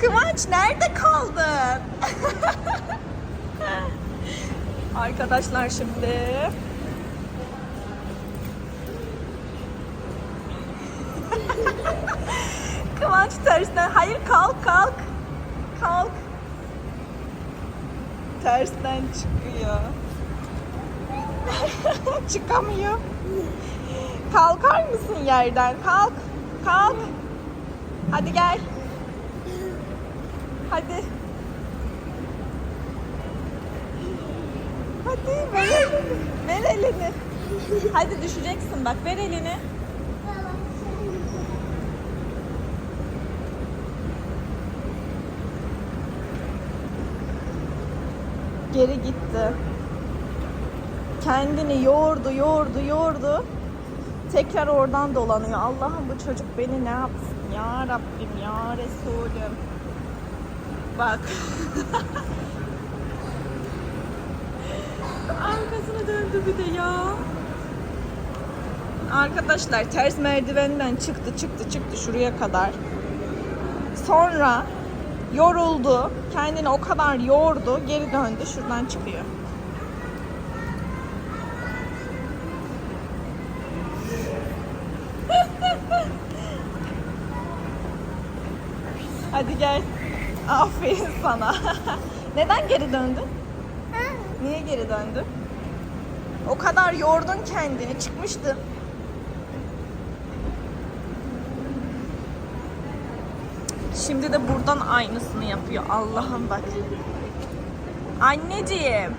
Kıvanç nerede kaldın? Arkadaşlar şimdi. Kıvanç tersten hayır kalk kalk. Kalk. Tersten çıkıyor. Çıkamıyor. Kalkar mısın yerden? Kalk kalk. Hadi gel hadi hadi ver ver elini hadi düşeceksin bak ver elini geri gitti. Kendini yordu, yordu, yordu. Tekrar oradan dolanıyor. Allah'ım bu çocuk beni ne yapsın? Ya Rabbim, ya Resulüm. Bak. Arkasını döndü bir de ya. Arkadaşlar ters merdivenden çıktı, çıktı, çıktı şuraya kadar. Sonra yoruldu. Kendini o kadar yordu. Geri döndü. Şuradan çıkıyor. Hadi gel. Aferin sana. Neden geri döndün? Niye geri döndün? O kadar yordun kendini. Çıkmıştın. Şimdi de buradan aynısını yapıyor. Allah'ım bak. Anneciğim.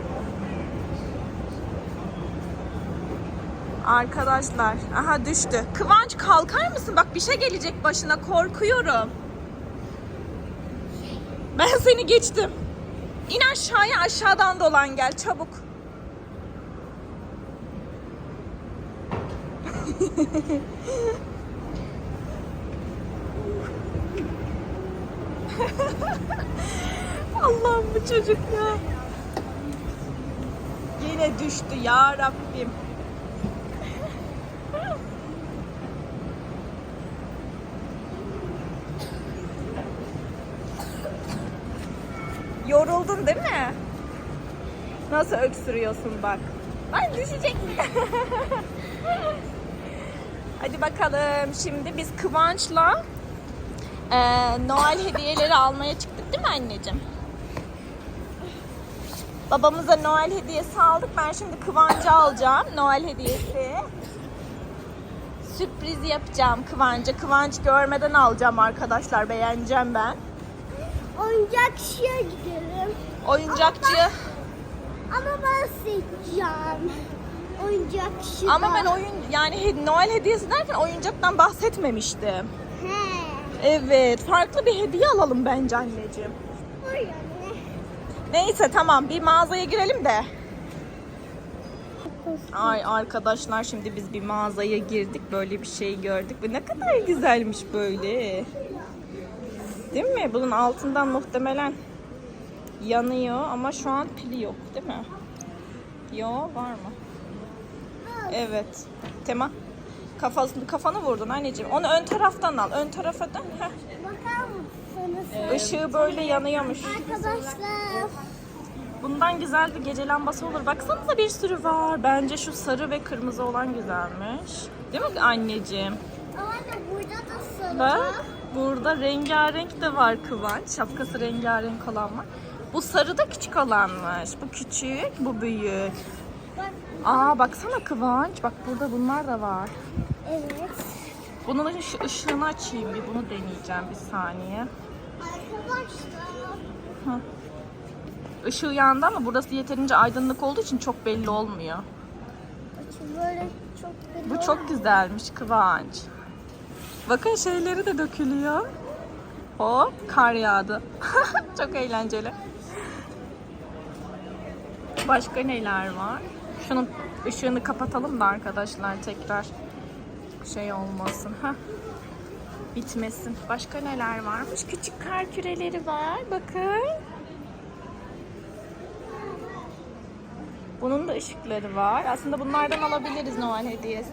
Arkadaşlar. Aha düştü. Kıvanç kalkar mısın? Bak bir şey gelecek başına. Korkuyorum. Ben seni geçtim. İn aşağıya aşağıdan dolan gel çabuk. Allah'ım bu çocuk ya. Yine düştü ya Rabbim. Yoruldun değil mi? Nasıl öksürüyorsun bak. Ay düşecek. Hadi bakalım. Şimdi biz Kıvanç'la eee, Noel hediyeleri almaya çıktık değil mi anneciğim? Babamıza Noel hediyesi aldık. Ben şimdi Kıvanç'a alacağım Noel hediyesi. Sürpriz yapacağım Kıvanç'a. Kıvanç görmeden alacağım arkadaşlar. Beğeneceğim ben. Oyuncakçıya gidelim. Oyuncakçı. Ama ben seçeceğim. Oyuncakçı. Ama ben oyun yani Noel hediyesi derken oyuncaktan bahsetmemiştim. He. Evet, farklı bir hediye alalım bence anneciğim. Ne? Neyse tamam bir mağazaya girelim de. Ay arkadaşlar şimdi biz bir mağazaya girdik böyle bir şey gördük ve ne kadar güzelmiş böyle. Değil mi? Bunun altından muhtemelen yanıyor ama şu an pili yok değil mi? Yo var mı? Evet. Tema. Kafasını, kafanı vurdun anneciğim. Onu ön taraftan al. Ön tarafa dön. Heh. Bakar mısınız? Işığı böyle yanıyormuş. Arkadaşlar. Bundan güzel bir gece lambası olur. Baksanıza bir sürü var. Bence şu sarı ve kırmızı olan güzelmiş. Değil mi anneciğim? Ama da burada da sarı Bak. Burada rengarenk de var Kıvanç. Şapkası rengarenk olan var. Bu sarı da küçük olanmış. Bu küçük, bu büyük. Aa baksana Kıvanç. Bak burada bunlar da var. Evet. Bunun ışı- ışığını açayım bir. Bunu deneyeceğim bir saniye. Arkadaşlar. Işığı yandı ama burası yeterince aydınlık olduğu için çok belli olmuyor. Böyle çok belli Bu çok güzelmiş Kıvanç. Bakın şeyleri de dökülüyor. Hop kar yağdı. çok eğlenceli. Başka neler var? Şunun ışığını kapatalım da arkadaşlar tekrar şey olmasın. Heh. Bitmesin. Başka neler varmış? Küçük kar küreleri var. Bakın. Bunun da ışıkları var. Aslında bunlardan alabiliriz Noel hediyesi.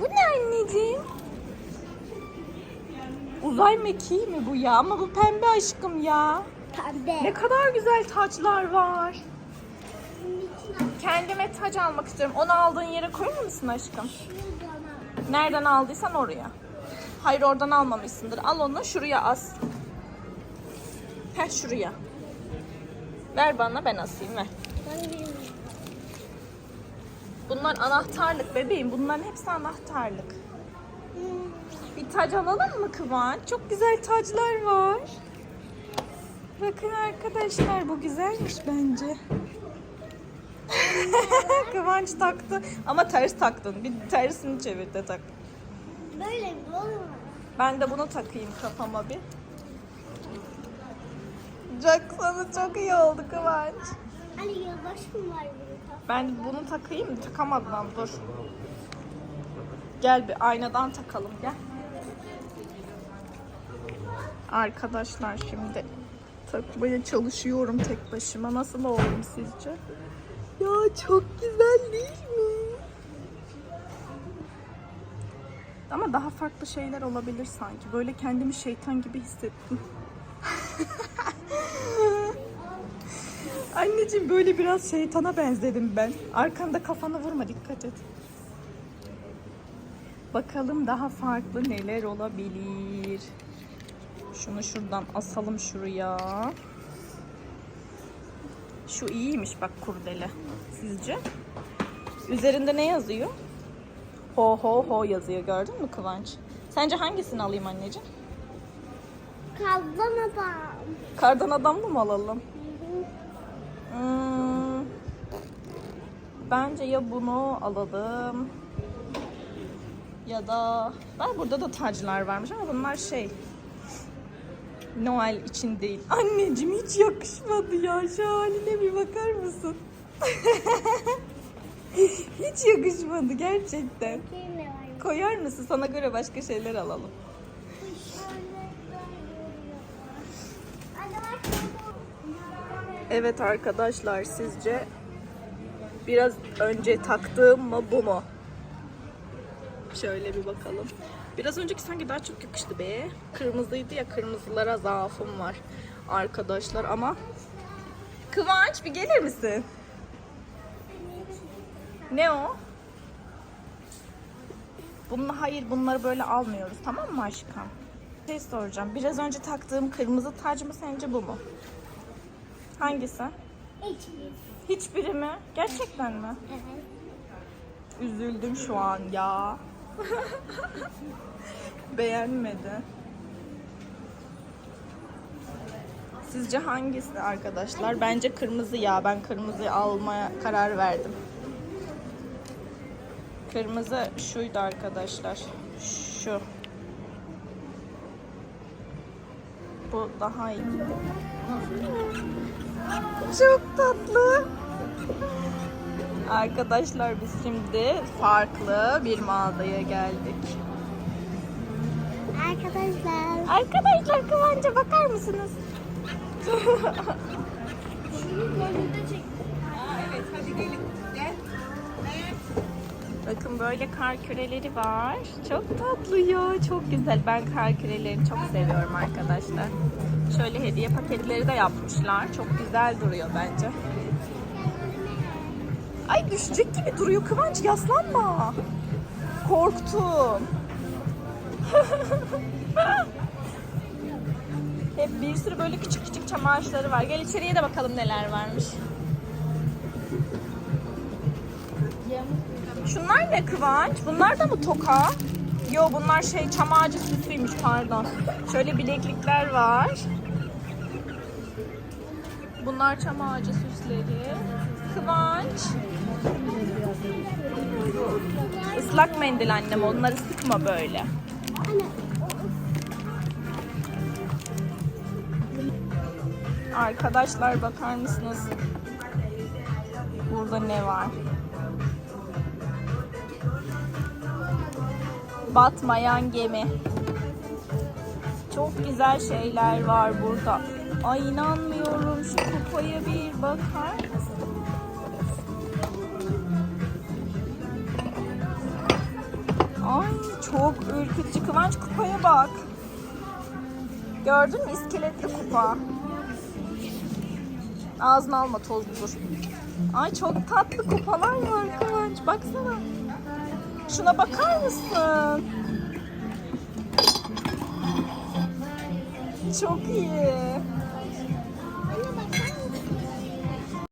Bu ne anneciğim? Uzay mekiği mi bu ya? Ama bu pembe aşkım ya. Ne Pembe. kadar güzel taçlar var. Kendime taç almak istiyorum. Onu aldığın yere koyar mısın aşkım? Nereden aldıysan oraya. Hayır oradan almamışsındır. Al onu şuraya as. Heh şuraya. Ver bana ben asayım ver. Bunlar anahtarlık bebeğim. Bunların hepsi anahtarlık. Bir tac alalım mı Kıvanç? Çok güzel taclar var. Bakın arkadaşlar bu güzelmiş bence. Kıvanç taktı ama ters taktın. Bir tersini çevir de tak. Böyle mi olur mu? Ben de bunu takayım kafama bir. Çok sana çok iyi oldu Kıvanç. Ali yılbaşı mı var burada? Ben bunu takayım. Takamadım dur. Gel bir aynadan takalım gel. Arkadaşlar şimdi takmaya çalışıyorum tek başıma. Nasıl oldum sizce? Ya çok güzel değil mi? Ama daha farklı şeyler olabilir sanki. Böyle kendimi şeytan gibi hissettim. Anneciğim böyle biraz şeytana benzedim ben. Arkanda kafanı vurma dikkat et. Bakalım daha farklı neler olabilir. Şunu şuradan asalım şuraya. Şu iyiymiş bak kurdele. Sizce? Üzerinde ne yazıyor? Ho ho ho yazıyor gördün mü Kıvanç? Sence hangisini alayım anneciğim? Kazdan adam. Kardan adamlı mı alalım? Hmm, bence ya bunu alalım ya da ben burada da taclar varmış ama bunlar şey Noel için değil. Anneciğim hiç yakışmadı ya. Şu haline bir bakar mısın? hiç yakışmadı gerçekten. Koyar mısın? Sana göre başka şeyler alalım. Evet arkadaşlar sizce biraz önce taktığım mı bu mu? Şöyle bir bakalım. Biraz önceki sanki daha çok yakıştı be. Kırmızıydı ya kırmızılara zaafım var arkadaşlar ama Kıvanç bir gelir misin? Ne o? Bununla hayır bunları böyle almıyoruz tamam mı aşkım? Bir şey soracağım. Biraz önce taktığım kırmızı tac mı sence bu mu? Hangisi? Hiçbir. Hiçbiri mi? Gerçekten mi? Evet. Üzüldüm şu an ya. Beğenmedi. Sizce hangisi arkadaşlar? Bence kırmızı ya. Ben kırmızı almaya karar verdim. Kırmızı şuydu arkadaşlar. Şu. Bu daha iyi. Çok tatlı. Arkadaşlar biz şimdi farklı bir mağazaya geldik. Arkadaşlar. Arkadaşlar Kıvanç'a bakar mısınız? Bakın böyle kar küreleri var. Çok tatlı ya, çok güzel. Ben kar kürelerini çok seviyorum arkadaşlar. Şöyle hediye paketleri de yapmışlar. Çok güzel duruyor bence. Ay düşecek gibi duruyor Kıvanç yaslanma. Korktum. Hep bir sürü böyle küçük küçük çam var. Gel içeriye de bakalım neler varmış. Şunlar ne Kıvanç? Bunlar da mı toka? Yo bunlar şey çam ağacı süsüymüş pardon. Şöyle bileklikler var. Bunlar çam ağacı süsleri. Kıvanç. Islak mendil annem onları sıkma böyle. Arkadaşlar bakar mısınız? Burada ne var? Batmayan gemi. Çok güzel şeyler var burada. Ay inanmıyorum şu kupaya bir bakar mısın? Ay çok ürkütücü. Kıvanç kupaya bak. Gördün mü iskeletli kupa. Ağzına alma tozludur. Ay çok tatlı kupalar var Kıvanç. Baksana. Şuna bakar mısın? Çok iyi.